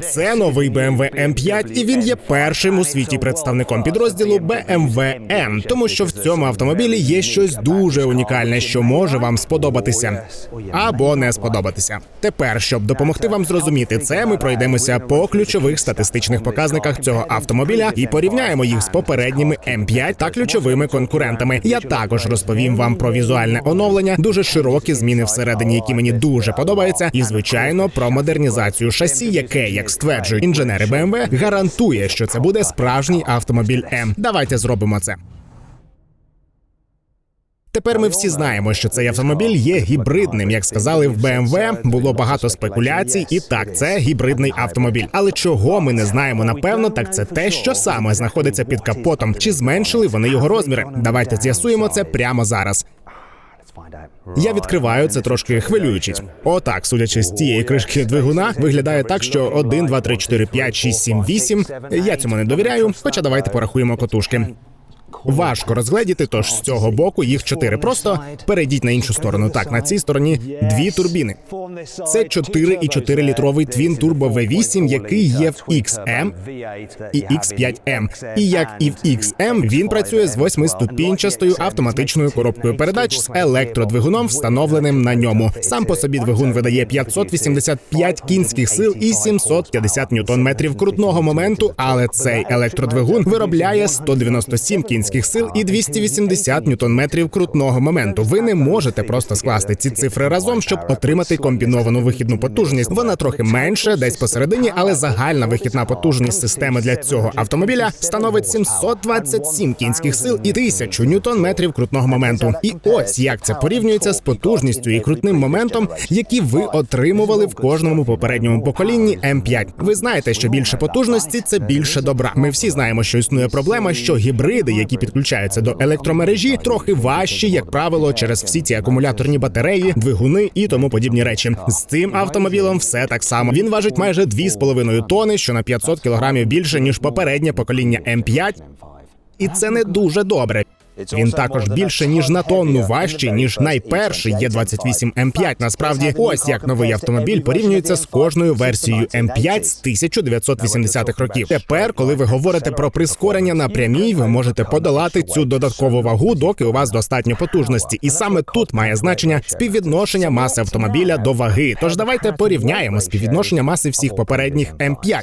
Це новий BMW M5, і він є першим у світі представником підрозділу BMW M, тому що в цьому автомобілі є щось дуже унікальне, що може вам сподобатися або не сподобатися. Тепер, щоб допомогти вам зрозуміти це, ми пройдемося по ключових статистичних показниках цього автомобіля і порівняємо їх з попередніми M5 та ключовими конкурентами. Я також розповім вам про візуальне оновлення, дуже широкі зміни всередині, які мені дуже подобаються, і звичайно про модернізацію шасі, яке, як стверджують інженери BMW, гарантує, що це буде справжній автомобіль М. Давайте зробимо це. Тепер ми всі знаємо, що цей автомобіль є гібридним. Як сказали в BMW, було багато спекуляцій, і так, це гібридний автомобіль. Але чого ми не знаємо напевно, так це те, що саме знаходиться під капотом, чи зменшили вони його розміри. Давайте з'ясуємо це прямо зараз. Я відкриваю це трошки хвилюючись. Отак, судячи з тієї кришки двигуна, виглядає так, що 1, 2, 3, 4, 5, 6, 7, 8. Я цьому не довіряю. Хоча давайте порахуємо котушки. Важко розгледіти, тож з цього боку їх чотири. Просто перейдіть на іншу сторону. Так, на цій стороні дві турбіни. Це 4,4 літровий твін турбо V8, який є в XM і X5M. І як і в XM, він працює з восьмиступінчастою автоматичною коробкою передач з електродвигуном, встановленим на ньому. Сам по собі двигун видає 585 кінських сил і 750 ньютон-метрів крутного моменту, але цей електродвигун виробляє 197 кінських сил і 280 ньютон-метрів крутного моменту. Ви не можете просто скласти ці цифри разом, щоб отримати комбіновану вихідну потужність. Вона трохи менше, десь посередині, але загальна вихідна потужність системи для цього автомобіля становить 727 кінських сил і 1000 ньютон-метрів крутного моменту. І ось як це порівнюється з потужністю і крутним моментом, які ви отримували в кожному попередньому поколінні М5. Ви знаєте, що більше потужності це більше добра. Ми всі знаємо, що існує проблема, що гібриди, які підключаються до електромережі, трохи важчі, як правило, через всі ці акумуляторні батареї, двигуни і тому подібні речі. З цим автомобілем все так само. Він важить майже 2,5 тони, що на 500 кілограмів більше ніж попереднє покоління М5, і це не дуже добре. Він також більше ніж на тонну важчий, ніж найперший Є28 М5. Насправді, ось як новий автомобіль порівнюється з кожною версією М5 з 1980-х років. Тепер, коли ви говорите про прискорення на прямій, ви можете подолати цю додаткову вагу, доки у вас достатньо потужності. І саме тут має значення співвідношення маси автомобіля до ваги. Тож давайте порівняємо співвідношення маси всіх попередніх М5.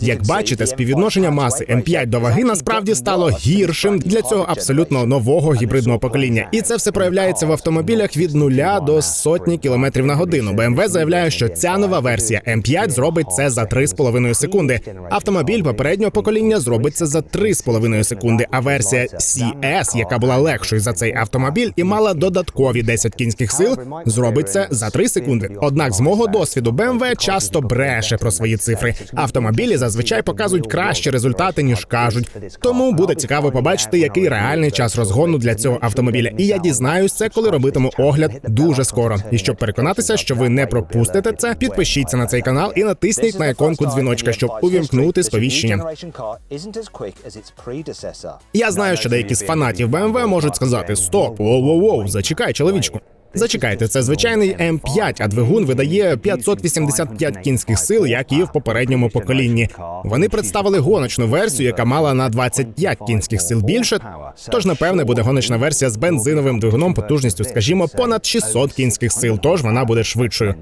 Як бачите, співвідношення маси М5 до ваги насправді стало гіршим для цього абсолютно нового гібридного покоління, і це все проявляється в автомобілях від нуля до сотні кілометрів на годину. BMW заявляє, що ця нова версія М5 зробить це за 3,5 секунди. Автомобіль попереднього покоління зробить це за 3,5 секунди. А версія CS, яка була легшою за цей автомобіль і мала додаткові 10 кінських сил, зробить це за 3 секунди. Однак, з мого досвіду, BMW часто бреше про свої цифри. Автомобілі зазвичай показують кращі результати ніж кажуть. Тому буде цікаво побачити, який реальний час розгону для цього автомобіля. І я дізнаюсь це, коли робитиму огляд дуже скоро. І щоб переконатися, що ви не пропустите це, підпишіться на цей канал і натисніть на іконку дзвіночка, щоб увімкнути сповіщення. Я знаю, що деякі з фанатів BMW можуть сказати: Стоп, воу-воу-воу, зачекай, чоловічку. Зачекайте, це звичайний М5, а двигун видає 585 кінських сил, як і в попередньому поколінні. Вони представили гоночну версію, яка мала на 25 кінських сил більше. Тож, напевне, буде гоночна версія з бензиновим двигуном потужністю, скажімо, понад 600 кінських сил. Тож вона буде швидшою.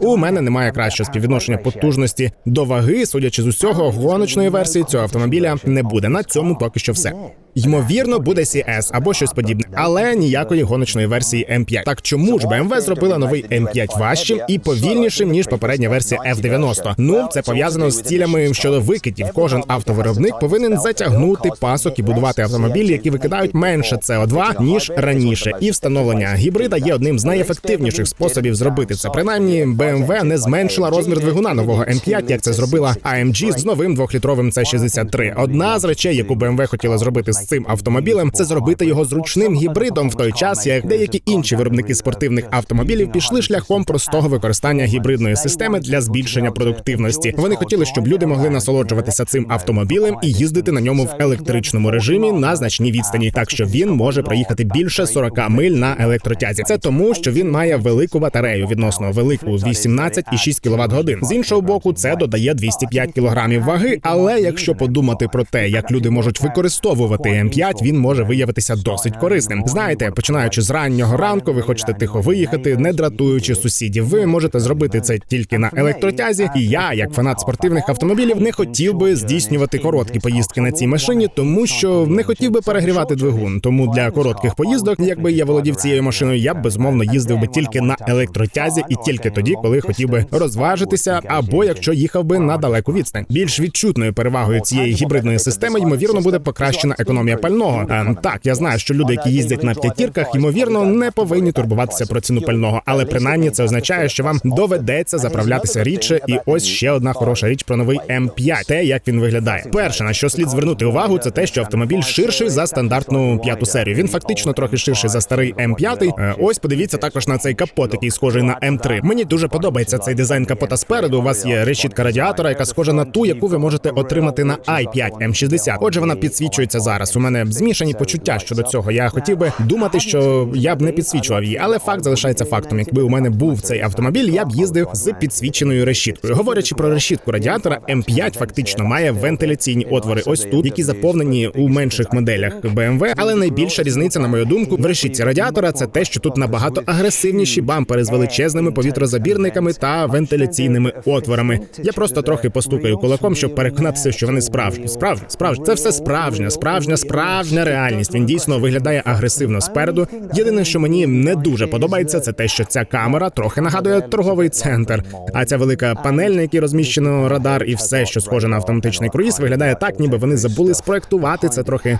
У мене немає кращого співвідношення потужності до ваги. Судячи з усього, гоночної версії цього автомобіля не буде. На цьому поки що все. Ймовірно, буде CS або щось подібне, але ніякої гоночної версії М5. Так чому ж BMW зробила новий М5 важчим і повільнішим ніж попередня версія F90? Ну це пов'язано з цілями щодо викидів. Кожен автовиробник повинен затягнути пасок і будувати автомобілі, які викидають менше СО2, ніж раніше. І встановлення гібрида є одним з найефективніших способів зробити це. Принаймні, BMW не зменшила розмір двигуна нового М5, як це зробила AMG з новим двохлітровим C63. Одна з речей, яку BMW хотіла зробити з цим автомобілем, це зробити його зручним гібридом в той час, як деякі інші виробники спортивних автомобілів пішли шляхом простого використання гібридної системи для збільшення продуктивності. Вони хотіли, щоб люди могли насолоджуватися цим автомобілем і їздити на ньому в електричному режимі на значній відстані, так що він може проїхати більше 40 миль на електротязі. Це тому, що він має велику батарею відносно велику 18,6 кВт годин. З іншого боку, це додає 205 кг ваги. Але якщо подумати про те, як люди можуть використовувати М5, він може виявитися досить корисним. Знаєте, починаючи з раннього ранку, ви хочете тихо виїхати, не дратуючи сусідів. Ви можете зробити це тільки на електротязі. І я, як фанат спортивних автомобілів, не хотів би здійснювати короткі поїздки на цій машині, тому що не хотів би перегрівати двигун. Тому для коротких поїздок, якби я володів цією машиною, я б безумовно їздив би тільки на електротязі і тільки тоді, коли хотів би розважитися, або якщо їхав би на далеку відстань. Більш відчутною перевагою цієї гібридної системи ймовірно буде покращена економія пального. Ем, так, я знаю, що люди, які їздять на п'ятірках, ймовірно, не повинні турбуватися про ціну пального, але принаймні це означає, що вам доведеться заправлятися рідше. І ось ще одна хороша річ про новий М5, те, як він виглядає. Перше, на що слід звернути увагу, це те, що автомобіль ширший за стандартну п'яту серію. Він фактично трохи ширший за старий М5. Е, Ось подивіться також на цей капот, який схожий на М3. Мені дуже подобається цей дизайн капота спереду. У вас є решітка радіатора, яка схожа на ту, яку ви можете отримати на i5 M60. Отже, вона підсвічується зараз. У мене змішані почуття щодо цього. Я хотів би думати, що я б не підсвічував її, але факт залишається фактом. Якби у мене був цей автомобіль, я б їздив з підсвіченою решіткою. Говорячи про решітку радіатора, М5 фактично має вентиляційні отвори. Ось тут, які заповнені у менших моделях BMW, але найбільша різниця, на мою думку, в решітці радіатора це те, що тут набагато агресивніші бампери з величезними повітрозабірниками та вентиляційними отворами. Я просто трохи постукаю кулаком, щоб переконатися, що вони справжні. Справжні, справжні. Це все справжня, справжня, справжня реальність. Він дійсно виглядає агресивно спереду. Єдине, що мені не дуже подобається, це те, що ця камера трохи нагадує торговий центр. А ця велика панель, на якій розміщено радар, і все, що схоже на автоматичний круїз, виглядає так, ніби вони забули спроектувати це трохи.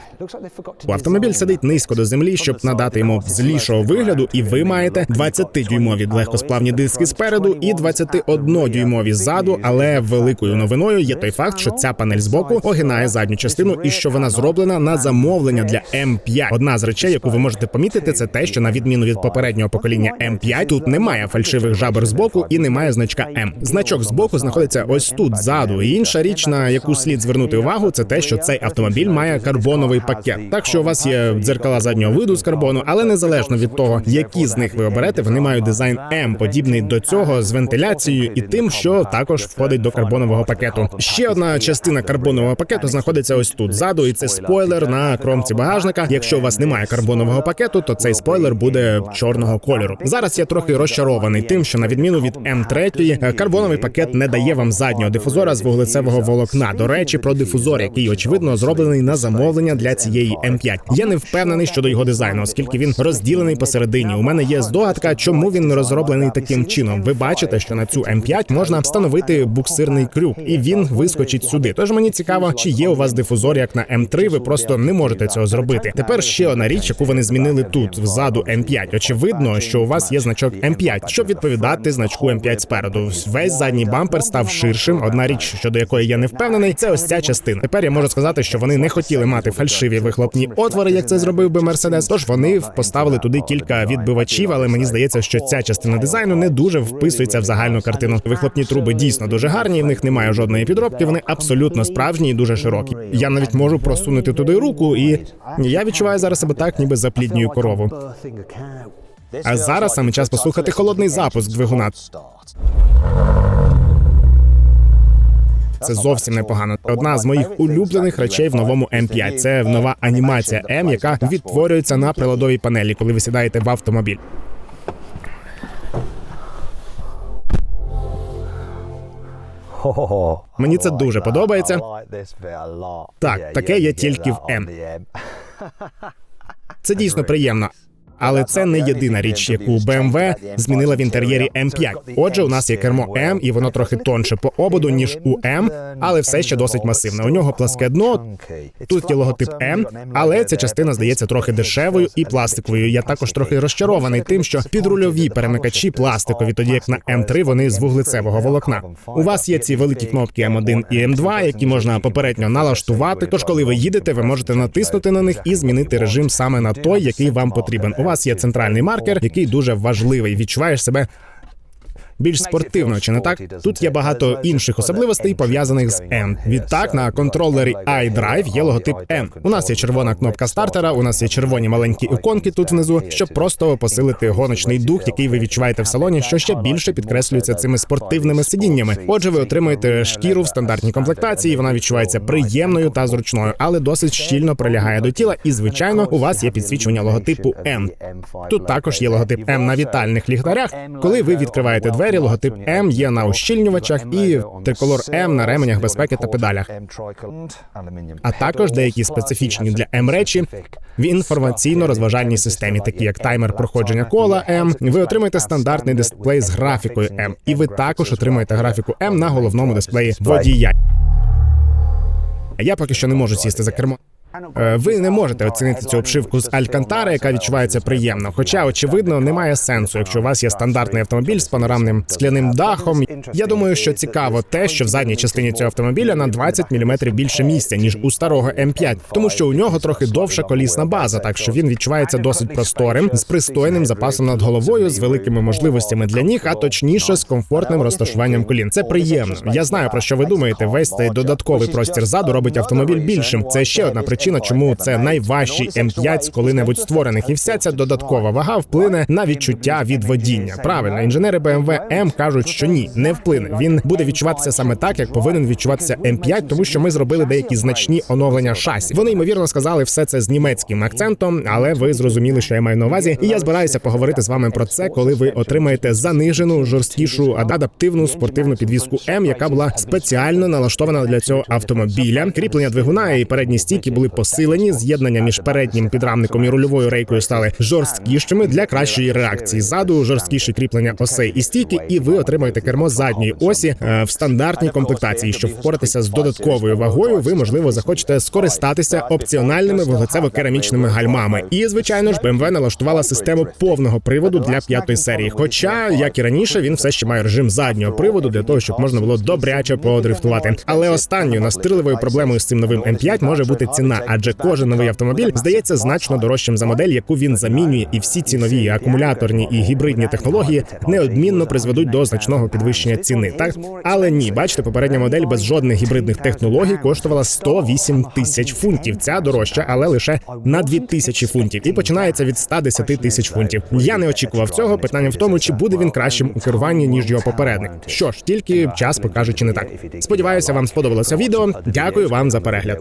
У автомобіль сидить низько до землі, щоб надати йому злішого вигляду, і ви маєте 20-дюймові легкосплавні диски спереду і 21-дюймові ззаду. Але великою новиною є той факт, що ця панель збоку огинає задню частину і що вона зроблена на замовлення для М5. Одна з речей, яку ви можете помітити, це те, що на відміну від попереднього покоління М5, тут немає фальшивих жабер збоку і немає значка М. Значок збоку знаходиться ось тут ззаду. І інша річ, на яку слід звернути увагу, це те, що цей автомобіль має карбоновий пакет. Так що у вас є дзеркала заднього виду з карбону, але незалежно від того, які з них ви оберете, вони мають дизайн М, подібний до цього з вентиляцією і тим, що також входить до карбонового пакету. Ще одна частина карбонового пакету знаходиться ось тут ззаду, і це спойлер на кромці багажника. Якщо у вас немає карбонового пакету, то цей спойлер буде чорного кольору. Зараз я трохи розчарований тим, що на відміну від М3, е, карбоновий пакет не дає вам заднього дифузора з вуглецевого волокна. До речі, про дифузор, який очевидно зроблений на замовлення для цієї М5. Я не впевнений щодо його дизайну, оскільки він розділений посередині. У мене є здогадка, чому він не розроблений таким чином. Ви бачите, що на цю М5 можна встановити буксирний крюк, і він вискочить сюди. Тож мені цікаво, чи є у вас дифузор як на М3, Ви просто не можете цього зробити. Тепер ще одна річ, яку вони змінили тут, взаду М5. Очевидно, що у вас є значок М5, щоб відповідати значку М5 спереду. Весь задній бампер став ширшим. Одна річ, щодо якої я не впевнений, це ось ця частина. Тепер я можу сказати, що вони не хотіли мати фальшиві вихлопні отвори, як це зробив би Мерседес. Тож вони поставили туди кілька відбивачів, але мені здається, що ця частина дизайну не дуже вписується в загальну картину. Вихлопні труби дійсно дуже гарні, в них немає жодної підробки. Вони абсолютно справжні і дуже широкі. Я навіть можу просунути туди руку, і я відчуваю зараз себе так, ніби запліднюю корову. А зараз саме час послухати холодний запуск двигуна. Це зовсім непогано. Одна з моїх улюблених речей в новому М5. Це нова анімація М, яка відтворюється на приладовій панелі, коли ви сідаєте в автомобіль. Мені це дуже подобається. Так, таке є тільки в М. Це дійсно приємно. Але це не єдина річ, яку BMW змінила в інтер'єрі М5. Отже, у нас є кермо М, і воно трохи тонше по ободу, ніж у М, але все ще досить масивне. У нього пласке дно. Тут є логотип М, але ця частина здається трохи дешевою і пластиковою. Я також трохи розчарований тим, що підрульові перемикачі пластикові, тоді як на М3 вони з вуглецевого волокна. У вас є ці великі кнопки М1 і М2, які можна попередньо налаштувати. Тож, коли ви їдете, ви можете натиснути на них і змінити режим саме на той, який вам потрібен. Вас є центральний маркер, який дуже важливий. Відчуваєш себе більш спортивно, чи не так? Тут є багато інших особливостей пов'язаних з M. Відтак на контролері iDrive є логотип M. У нас є червона кнопка стартера, у нас є червоні маленькі іконки тут внизу, щоб просто посилити гоночний дух, який ви відчуваєте в салоні, що ще більше підкреслюється цими спортивними сидіннями. Отже, ви отримуєте шкіру в стандартній комплектації. Вона відчувається приємною та зручною, але досить щільно прилягає до тіла. І звичайно, у вас є підсвічування логотипу M. Тут також є логотип М на вітальних ліхтарях. Коли ви відкриваєте двері, логотип М є на ущільнювачах і триколор М на ременях безпеки та педалях. А також деякі специфічні для М речі В інформаційно-розважальній системі, такі як таймер проходження кола М, ви отримаєте стандартний дисплей з графікою М, і ви також отримаєте графіку М на головному дисплеї водія. Я поки що не можу сісти за кермо. Е, Ви не можете оцінити цю обшивку з Алькантари, яка відчувається приємно. Хоча, очевидно, немає сенсу, якщо у вас є стандартний автомобіль з панорамним скляним дахом. Я думаю, що цікаво те, що в задній частині цього автомобіля на 20 мм більше місця ніж у старого М5, тому що у нього трохи довша колісна база, так що він відчувається досить просторим, з пристойним запасом над головою, з великими можливостями для ніг, а точніше з комфортним розташуванням колін. Це приємно. Я знаю про що ви думаєте. Весь цей додатковий простір ззаду робить автомобіль більшим. Це ще одна причина, чому це найважчий М5 з коли-небудь створених, і вся ця додаткова вага вплине на відчуття від водіння. Правильно, інженери BMW M кажуть, що ні, не вплине. Він буде відчуватися саме так, як повинен відчуватися М5, тому що ми зробили деякі значні оновлення шасі. Вони ймовірно сказали все це з німецьким акцентом, але ви зрозуміли, що я маю на увазі. І я збираюся поговорити з вами про це, коли ви отримаєте занижену, жорсткішу адаптивну спортивну підвіску М, яка була спеціально налаштована для цього автомобіля. Кріплення двигуна і передні стійки були посилені. З'єднання між переднім підрамником і рульовою рейкою стали жорсткішими для кращої реакції. Ззаду жорсткіші кріплення осей і стійки, і ви отримаєте кермо задньої осі е, в стандартній комплектації. Щоб впоратися з додатковою вагою, ви можливо захочете скористатися опціональними вуглецево-керамічними гальмами. І звичайно ж, BMW налаштувала систему повного приводу для п'ятої серії. Хоча, як і раніше, він все ще має режим заднього приводу для того, щоб можна було добряче подрифтувати. Але останньою настирливою проблемою з цим новим М5 може бути ціна, адже кожен новий автомобіль здається значно дорожчим за модель, яку він замінює, і всі ці нові акумуляторні і гібридні технології неодмінно призведуть до значного підвищення ціни. Так, але ні, бачите, попередня модель без жодних гібридних технологій коштувала 108 тисяч фунтів. Ця дорожча, але лише на 2 тисячі фунтів, і починається від 110 тисяч фунтів. Я не очікував цього. Питання в тому, чи буде він кращим у керуванні ніж його попередник. Що ж, тільки час покаже, чи не так. Сподіваюся, вам сподобалося відео. Дякую вам за перегляд.